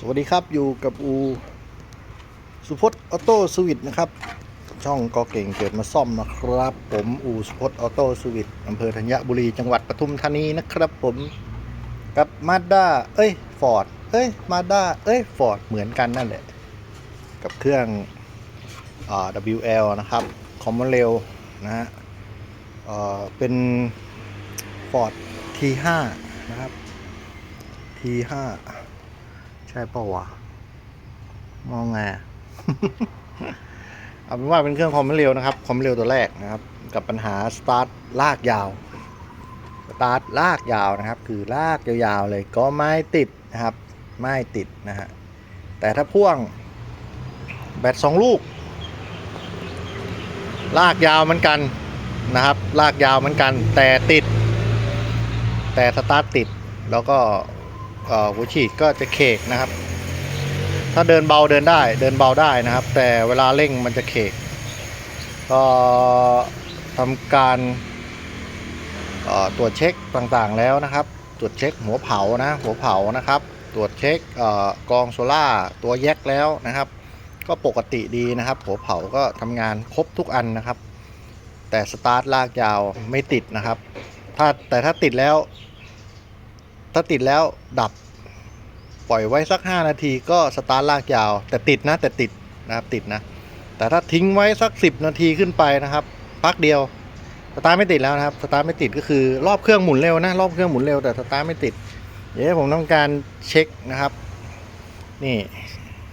สวัสดีครับอยู่กับอู สุพจน์ออโต้สวิตนะครับ ช่องก็เก่งเกิดมาซ่อมนะครับ ผมอูสุพจน์ออโต้สวิตอำเภอธัญบุรีจังหวัดปทุมธานีนะครับผมกับมาด้าเอ้ยฟอร์ดเอ้ยมาด้าเอ้ยฟอร์ดเหมือนกันนั่นแหละ กับเครื่องอ่า WL นะครับคอมมอนเรลนะฮะเอ่อเป็น Ford T5 นะครับ T5 ใช่ป่าวะมองไง เอาเป็นว่าเป็นเครื่องคอมเร็วนะครับคอมเร็วตัวแรกนะครับ กับปัญหาสตาร์ทลากยาว สตาร์ทลากยาวนะครับ คือลากยาวๆเลยก็ไม่ติดนะครับ ไม่ติดนะฮะ แต่ถ้าพ่วง แบตสองลูก ลากยาวเหมือนกันนะครับ ลากยาวเหมือนกัน แต่ติด แต่สตาร์ทติด แล้วก็เหัวฉีดก็จะเคกนะครับ ถ้าเดินเบาเดินได้เดินเบาได้นะครับ แต่เวลาเร่งมันจะเคกก็ทำการตรวจเช็คต่างๆแล้วนะครับ ตรวจเช็คหัวเผานะหัวเผานะครับ ตรวจเช็คกรองโซล่าตัวแยกแล้วนะครับ ก็ปกติดีนะครับ หัวเผาก็ทำงานครบทุกอันนะครับ แต่สตาร์ทลากยาวไม่ติดนะครับ ถ้าแต่ถ้าติดแล้ว ถ้าติดแล้วดับ ปล่อยไว้สัก 5 นาทีก็สตาร์ทลากยาว แต่ติดนะแต่ติดนะครับติดนะ แต่ถ้าทิ้งไว้สัก 10 นาทีขึ้นไปนะครับพักเดียวสตาร์ทไม่ติดแล้วนะครับสตาร์ทไม่ติดก็คือรอบเครื่องหมุนเร็วนะรอบเครื่องหมุนเร็วแต่สตาร์ทไม่ติด เดี๋ยวผมต้องการเช็คนะครับ นี่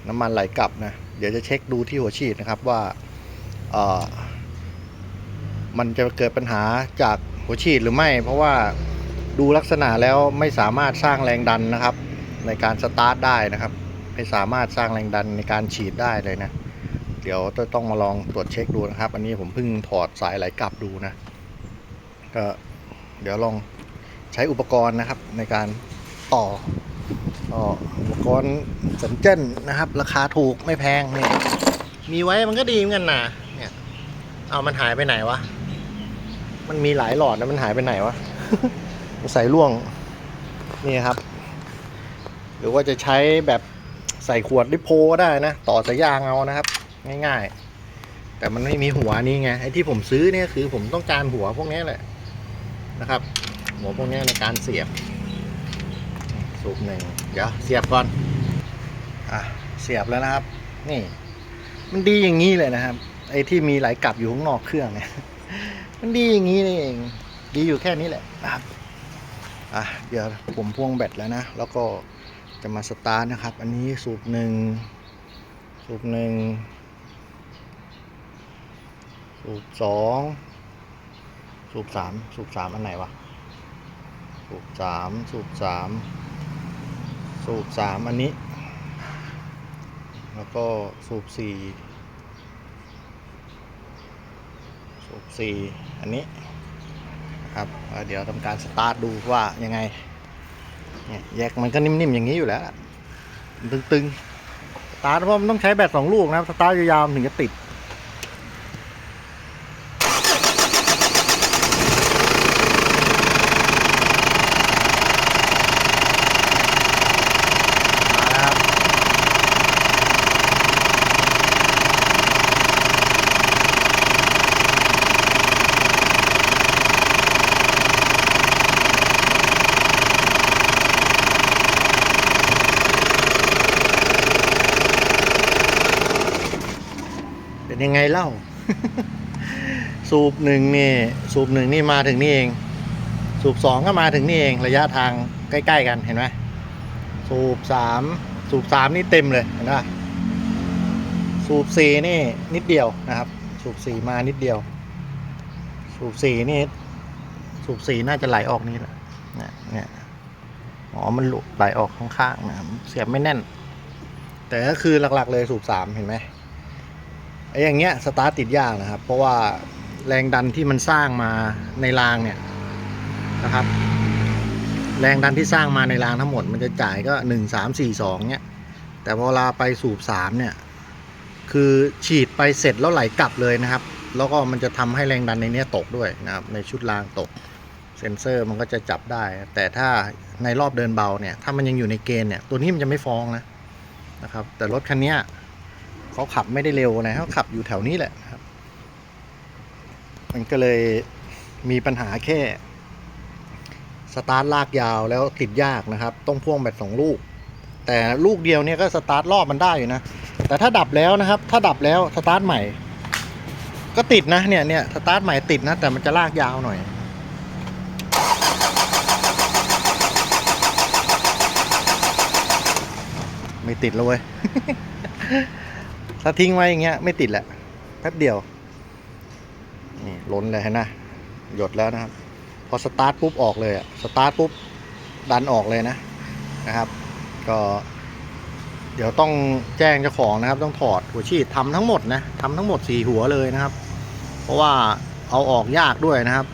น้ำมันไหลกลับนะเดี๋ยวจะเช็คดูที่หัวฉีดนะครับว่าเออมันจะเกิดปัญหาจากหัวฉีดหรือไม่ เพราะว่า ดูลักษณะแล้วไม่สามารถสร้างแรงดันนะครับ ในการสตาร์ทได้นะครับ ไม่สามารถสร้างแรงดันในการฉีดได้เลยนะ เดี๋ยวจะต้องมาลองตรวจเช็คดูนะครับ อันนี้ผมเพิ่งถอดสายไหลกลับดูนะก็เดี๋ยวลองใช้อุปกรณ์นะครับในการต่อออุปกรณ์สันเจนนะครับ ราคาถูกไม่แพงเนี่ยมีไว้มันก็ดีเหมือนกันนะเนี่ย เอามันหายไปไหนวะ มันมีหลายหลอดแล้วมันหายไปไหนวะ ใส่ล่วงนี่ครับ หรือว่าจะใช้แบบใส่ขวดริโพก็ได้นะ ต่อสายยางเอานะครับ ง่ายๆ แต่มันไม่มีหัวนี่ไงไอ้ที่ผมซื้อเนี่ยคือผมต้องการหัวพวกนี้แหละนะครับ หัวพวกนี้ในการเสียบ สูบหนึ่งเดี๋ยวเสียบก่อนอะเสียบแล้วนะครับ นี่ มันดีอย่างนี้เลยนะครับ ไอ้ที่มีไหลกลับอยู่ข้างนอกเครื่องเนี่ยมันดีอย่างนี้นี่เอง ดีอยู่แค่นี้แหละนะครับ อะเดี๋ยวผมพ่วงแบตแล้วนะ แล้วก็จะมาสตาร์ทนะครับ อันนี้สูบหนึ่งสูบหนึ่งสูบสองสูบสามสูบสามอันไหนวะสูบสามสูบสามสูบสามอันนี้ แล้วก็สูบสี่สูบสี่อันนี้ ครับเดี๋ยวทำการสตาร์ทดูว่ายังไงแยกมันก็นิ่มๆอย่างนี้อยู่แล้ว ตึงๆสตาร์ทเพราะมันต้องใช้แบตสองลูกนะครับสตาร์ทยาวๆถึงจะติด เป็นยังไงเล่า สูบหนึ่งนี่ สูบหนึ่งนี่มาถึงนี่เอง สูบสองก็มาถึงนี่เอง ระยะทางใกล้ ๆ กันเห็นไหมสูบสามสูบสามนี่เต็มเลยเห็นไหมสูบสี่นี่นิดเดียวนะครับ สูบสี่มานิดเดียว สูบสี่นี่ สูบสี่น่าจะไหลออกนี่แหละเนี่ยเนี่ยอ๋อมันหลุดไหลออกข้างๆนะครับเสียบไม่แน่น แต่ก็คือหลักๆเลยสูบสามเห็นไหม ไอ้อย่างเงี้ยสตาร์ทติดยากนะครับ เพราะว่าแรงดันที่มันสร้างมาในรางเนี่ยนะครับ แรงดันที่สร้างมาในรางทั้งหมด มันจะจ่ายก็หนึ่งสามสี่สองเนี่ยแต่พอเวลาไปสูบสามเนี่ยคือฉีดไปเสร็จแล้วไหลกลับเลยนะครับ แล้วก็มันจะทำให้แรงดันในเนี้ยตกด้วยนะครับในชุดรางตกเซ็นเซอร์มันก็จะจับได้ แต่ถ้าในรอบเดินเบาเนี่ยถ้ามันยังอยู่ในเกณฑ์เนี่ยตัวนี้มันจะไม่ฟ้องนะนะครับ แต่รถคันเนี้ย เขาขับไม่ได้เร็วนะเขาขับอยู่แถวนี้แหละครับ มันก็เลยมีปัญหาแค่ สตาร์ทลากยาวแล้วติดยากนะครับ ต้องพ่วงแบตสองลูก แต่ลูกเดียวเนี่ยก็สตาร์ทรอบมันได้อยู่นะ แต่ถ้าดับแล้วนะครับ ถ้าดับแล้วสตาร์ทใหม่ ก็ติดนะเนี่ยเนี่ยสตาร์ทใหม่ติดนะ แต่มันจะลากยาวหน่อยไม่ติดแล้วเว้ย ถ้าทิ้งไว้อย่างเงี้ยไม่ติดแหละแป๊บเดียวนี่ล้นเลยเห็นนะหยดแล้วนะครับ พอสตาร์ทปุ๊บออกเลยอะสตาร์ทปุ๊บดันออกเลยนะนะครับ ก็ เดี๋ยวต้องแจ้งเจ้าของนะครับ ต้องถอดหัวฉีดทำทั้งหมดนะทำทั้งหมดสี่หัวเลยนะครับ เพราะว่าเอาออกยากด้วยนะครับ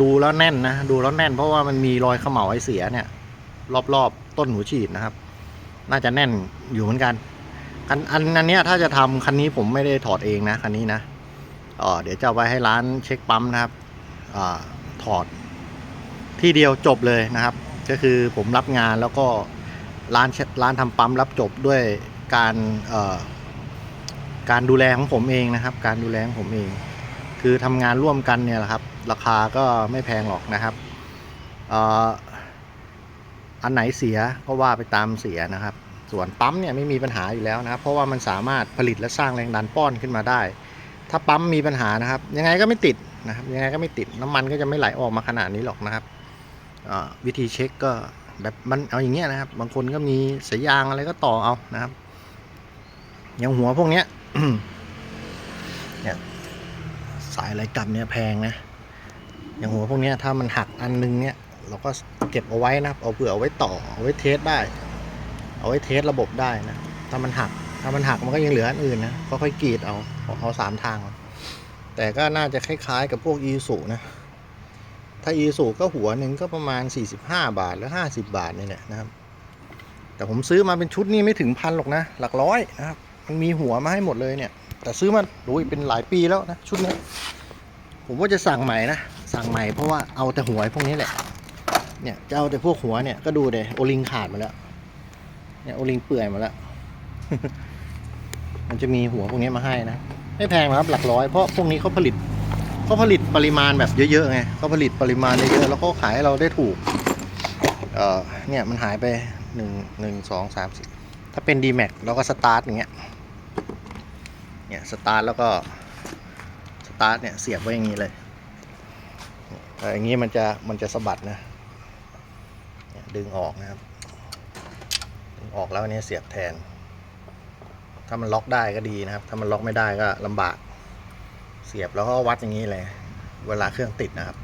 ดูแล้วแน่นนะดูแล้วแน่น เพราะว่ามันมีรอยเขม่าไอเสียเนี่ย รอบๆต้นหัวฉีดนะครับ น่าจะแน่นอยู่เหมือนกัน อันอันอันเนี้ยถ้าจะทำคันนี้ผมไม่ได้ถอดเองนะคันนี้นะเออเดี๋ยวจะเอาไว้ให้ร้านเช็คปั๊มนะครับอถอดที่เดียวจบเลยนะครับ ก็คือผมรับงานแล้วก็ร้านร้านทำปั๊มรับจบด้วยการเอ่อการดูแลของผมเองนะครับ การดูแลของผมเอง คือทำงานร่วมกันเนี่ยแหละครับ ราคาก็ไม่แพงหรอกนะครับอ่ออันไหนเสียก็ว่าไปตามเสียนะครับ ส่วนปั๊มเนี่ยไม่มีปัญหาอยู่แล้วนะครับเพราะว่ามันสามารถผลิตและสร้างแรงดันป้อนขึ้นมาได้ ถ้าปั๊มมีปัญหานะครับ ยังไงก็ไม่ติดนะครับยังไงก็ไม่ติดน้ำมันก็จะไม่ไหลออกมาขนาดนี้หรอกนะครับวิธีเช็คก็แบบมันเอาอย่างเงี้ยนะครับ บางคนก็มีสายยางอะไรก็ต่อเอานะครับอย่างหัวพวกเนี้ยเนี่ยสายอะไรกลับเนี่ยแพงนะอย่างหัวพวกเนี้ยถ้ามันหักอันนึงเนี่ย เราก็เก็บเอาไว้นะครับ เอาเผื่อเอาไว้ต่อเอาไว้เทสได้ เอาไว้เทสระบบได้นะ ถ้ามันหัก ถ้ามันหักมันก็ยังเหลืออันอื่นนะก็ค่อยกรีดเอา เอาสามทาง แต่ก็น่าจะคล้ายๆกับพวกอีสุนะ ถ้าอีสุก็หัวหนึ่งก็ประมาณ 45 บาทหรือ 50 บาทนี่แหละนะครับ แต่ผมซื้อมาเป็นชุดนี่ไม่ถึงพันหรอกนะ หลักร้อยนะครับ มันมีหัวมาให้หมดเลยเนี่ย แต่ซื้อมาโอ้ยเป็นหลายปีแล้วนะชุดนี้ ผมว่าจะสั่งใหม่นะ สั่งใหม่เพราะว่าเอาแต่หัวพวกนี้แหละ เนี่ยจะเอาแต่พวกหัวเนี่ยก็ดูเดยโอลิงขาดมาแล้ว เนี่ยโอลิงเปื่อยมาแล้ว มันจะมีหัวพวกนี้มาให้นะ ไม่แพงนะครับหลักร้อย เพราะพวกนี้เขาผลิตเขาผลิตปริมาณแบบเยอะๆไงเขาผลิตปริมาณเยอะๆแล้วก็ขายให้เราได้ถูก เอ่อเนี่ยมันหายไปหนึ่งหนึ่งสองสามสี่ถ้าเป็น d m a x เราก็สตาร์ทอย่างเงี้ย เนี่ยสตาร์ทแล้วก็สตาร์ทเนี่ยเสียบไว้อย่างนี้เลยแต่อย่างนี้มันจะมันจะสะบัดนะดึงออกนะครับ ออกแล้วอันนี้เสียบแทน ถ้ามันล็อกได้ก็ดีนะครับ ถ้ามันล็อกไม่ได้ก็ลำบาก เสียบแล้วก็วัดอย่างนี้เลย เวลาเครื่องติดนะครับ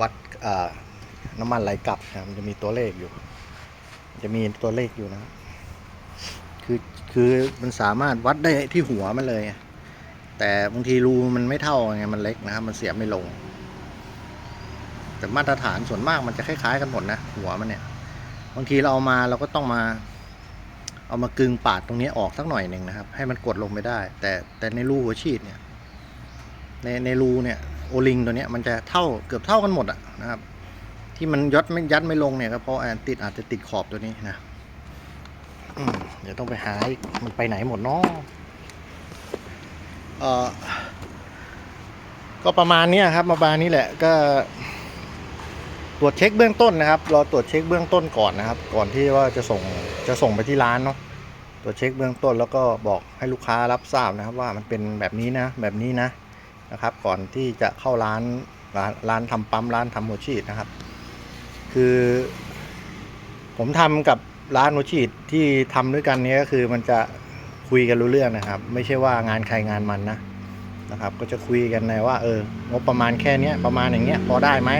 วัดน้ำมันไหลกลับนะครับมันจะมีตัวเลขอยู่ จะมีตัวเลขอยู่นะคือคือมันสามารถวัดได้ที่หัวมันเลย แต่บางทีรูมันไม่เท่าไงมันเล็กนะครับ มันเสียบไม่ลง แต่มาตรฐานส่วนมากมันจะคล้ายๆกันหมดนะหัวมันเนี่ย บางทีเราเอามาเราก็ต้องมา เอามากึงปาดตรงนี้ออกสักหน่อยหนึ่งนะครับ ให้มันกดลงไม่ได้ แต่แต่ในรูหัวฉีดเนี่ย ในในรูเนี่ยโอลิงตัวเนี้ยมันจะเท่าเกือบเท่ากันหมดอะนะครับ ที่มันยัดไม่ยัดไม่ลงเนี่ยก็เพราะอันติดอาจจะติดขอบตัวนี้นะเดี๋ยวต้องไปหาอีกมันไปไหนหมดเนาะเออก็ประมาณนี้ครับประมาณนี้แหละก็ ตรวจเช็คเบื้องต้นนะครับเรอตรวจเช็คเบื้องต้นก่อนนะครับ ก่อนที่ว่าจะส่งจะส่งไปที่ร้านเนาะตรวจเช็คเบื้องต้นแล้วก็บอกให้ลูกค้ารับทราบนะครับ ว่ามันเป็นแบบนี้นะแบบนี้นะนะครับ ก่อนที่จะเข้าร้านร้านร้านทำปั๊มร้านทำหัวฉีดนะครับ คือ ผมทำกับร้านหัวฉีดที่ทำด้วยกันนี้ก็คือมันจะคุยกันรู้เรื่องนะครับ ไม่ใช่ว่างานใครงานมันนะนะครับ ก็จะคุยกันในว่าเอองบประมาณแค่เนี้ยประมาณอย่างเงี้ยพอได้ไหม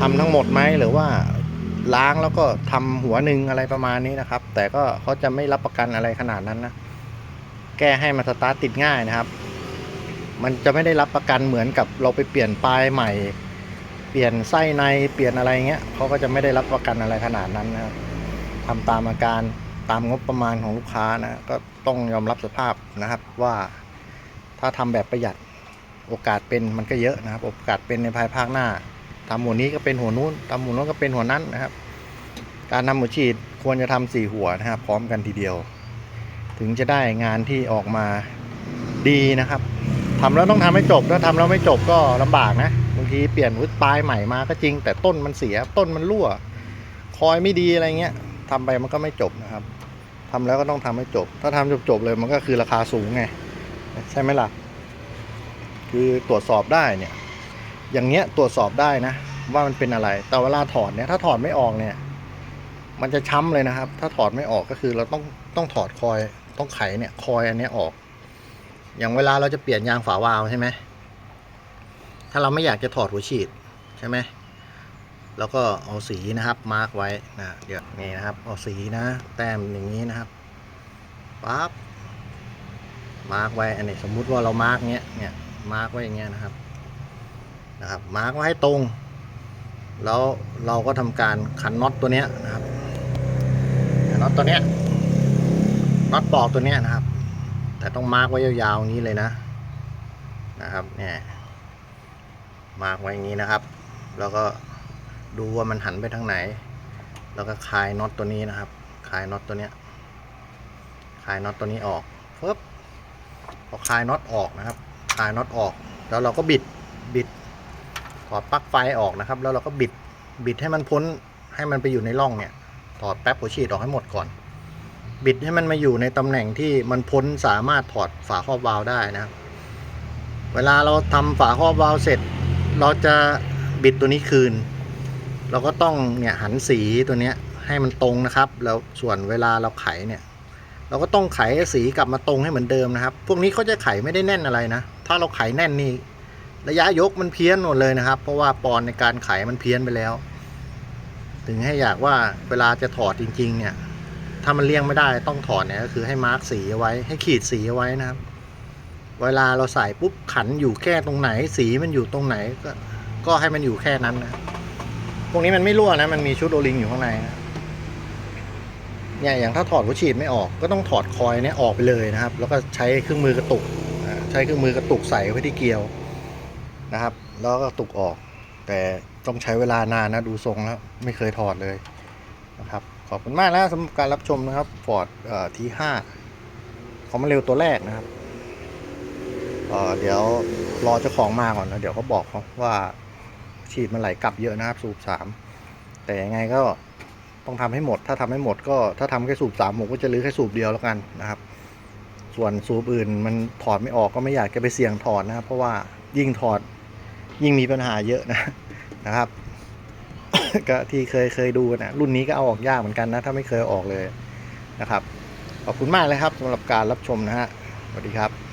ทำทั้งหมดไหมหรือว่าล้างแล้วก็ทำหัวหนึ่งอะไรประมาณนี้นะครับ แต่ก็เขาจะไม่รับประกันอะไรขนาดนั้นนะ แก้ให้มันสตาร์ทติดง่ายนะครับ มันจะไม่ได้รับประกันเหมือนกับเราไปเปลี่ยนปลายใหม่ เปลี่ยนไส้ในเปลี่ยนอะไรเงี้ยเขาก็จะไม่ได้รับประกันอะไรขนาดนั้นนะครับทำตามอาการตามงบประมาณของลูกค้านะก็ต้องยอมรับสภาพนะครับว่าถ้าทำแบบประหยัดโอกาสเป็นมันก็เยอะนะครับ โอกาสเป็นในภายภาคหน้า ทำหัวนี้ก็เป็นหัวนู้นทำหัวนู้นก็เป็นหัวนั้นนะครับ การทำหัวฉีดควรจะทำสี่หัวนะครับ พร้อมกันทีเดียว ถึงจะได้งานที่ออกมาดีนะครับทำแล้วต้องทำให้จบถ้าทำแล้วไม่จบก็ลำบากนะบางทีเปลี่ยนวุ้ปลายใหม่มาก็จริง แต่ต้นมันเสียต้นมันรั่ว คอยไม่ดีอะไรเงี้ยทำไปมันก็ไม่จบนะครับทำแล้วก็ต้องทำให้จบ ถ้าทำจบจบๆเลยมันก็คือราคาสูงไงใช่ไหมล่ะ คือตรวจสอบได้เนี่ย อย่างเงี้ยตรวจสอบได้นะ ว่ามันเป็นอะไร แต่เวลาถอดเนี่ยถ้าถอดไม่ออกเนี่ย มันจะช้ำเลยนะครับ ถ้าถอดไม่ออกก็คือเราต้องต้องถอดคอยต้องไขเนี่ยคอยอันเนี้ยออก อย่างเวลาเราจะเปลี่ยนยางฝาวาล์วใช่ไหมถ้าเราไม่อยากจะถอดหัวฉีดใช่ไหมแล้วก็เอาสีนะครับมาร์กไว้นะเดี๋ยวนี่นะครับเอาสีนะ แต้มอย่างนี้นะครับปั๊บมาร์กไว้อันนี้สมมุติว่าเรามาร์กเนี้ยเนี่ยมาร์กไว้อย่างเงี้ยนะครับ นะครับมาร์กไว้ให้ตรง แล้วเราก็ทำการขันน็อตตัวเนี้ยนะครับน็อตตัวเนี้ยน็อตปอกตัวเนี้ยนะครับ แต่ต้องมาร์กไว้ยาวๆอย่างนี้เลยนะนะครับเนี่ยมาร์กไว้อย่างนี้นะครับ แล้วก็ดูว่ามันหันไปทางไหน แล้วก็คลายน็อตตัวนี้นะครับคลายน็อตตัวเนี้ยคลายน็อตตัวนี้ออกปึ๊บพอคลายน็อตออกนะครับคลายน็อตออก แล้วเราก็บิดบิด ถอดปลั๊กไฟออกนะครับ แล้วเราก็บิดบิดให้มันพ้นให้มันไปอยู่ในร่องเนี่ย ถอดแป๊บหัวฉีดออกให้หมดก่อน บิดให้มันมาอยู่ในตำแหน่งที่มันพ้นสามารถถอดฝาครอบวาล์วได้นะครับ เวลาเราทำฝาครอบวาล์วเสร็จ เราจะบิดตัวนี้คืน เราก็ต้องเนี่ยหันสีตัวเนี้ยให้มันตรงนะครับ แล้วส่วนเวลาเราไขเนี่ย เราก็ต้องไขสีกลับมาตรงให้เหมือนเดิมนะครับ พวกนี้เขาจะไขไม่ได้แน่นอะไรนะ ถ้าเราไขแน่นนี่ ระยะยกมันเพี้ยนหมดเลยนะครับ เพราะว่าปอนในการไขมันเพี้ยนไปแล้ว ถึงให้อยากว่าเวลาจะถอดจริง ๆ เนี่ย ถ้ามันเลี่ยงไม่ได้ต้องถอดเนี่ยก็คือให้มาร์กสีเอาไว้ ให้ขีดสีเอาไว้นะครับ เวลาเราใส่ปุ๊บขันอยู่แค่ตรงไหน สีมันอยู่ตรงไหนก็ก็ให้มันอยู่แค่นั้นนะพวกนี้มันไม่รั่วนะ มันมีชุดโอลิงอยู่ข้างในนะเนี่ยอย่างถ้าถอดหัวฉีดไม่ออกก็ต้องถอดคอยเนี่ยออกไปเลยนะครับ แล้วก็ใช้เครื่องมือกระตุก ใช้เครื่องมือกระตุกใส่ไว้ที่เกลียว นะครับ แล้วก็ตุกออก แต่ต้องใช้เวลานานนะดูทรงแล้ว ไม่เคยถอดเลยนะครับ ขอบคุณมากนะสำหรับการรับชมนะครับ Ford ทีห้าเขามาเร็วตัวแรกนะครับเเดี๋ยวรอเจ้าของมาก่อนนะเดี๋ยวเขาบอกเขาว่าฉีดมันไหลกลับเยอะนะครับสูบสามแต่ยังไงก็ต้องทำให้หมด ถ้าทำให้หมดก็ถ้าทำแค่สูบสามผมก็จะรื้อแค่สูบเดียวแล้วกันนะครับ ส่วนสูบอื่นมันถอดไม่ออกก็ไม่อยากจะไปเสี่ยงถอดนะครับ เพราะว่ายิ่งถอด ยิ่งมีปัญหาเยอะนะนะครับ ก็ที่เคยเคยดูนะรุ่นนี้ก็เอาออกยากเหมือนกันนะ ถ้าไม่เคยออกเลยนะครับ ขอบคุณมากเลยครับสำหรับการรับชมนะฮะสวัสดีครับ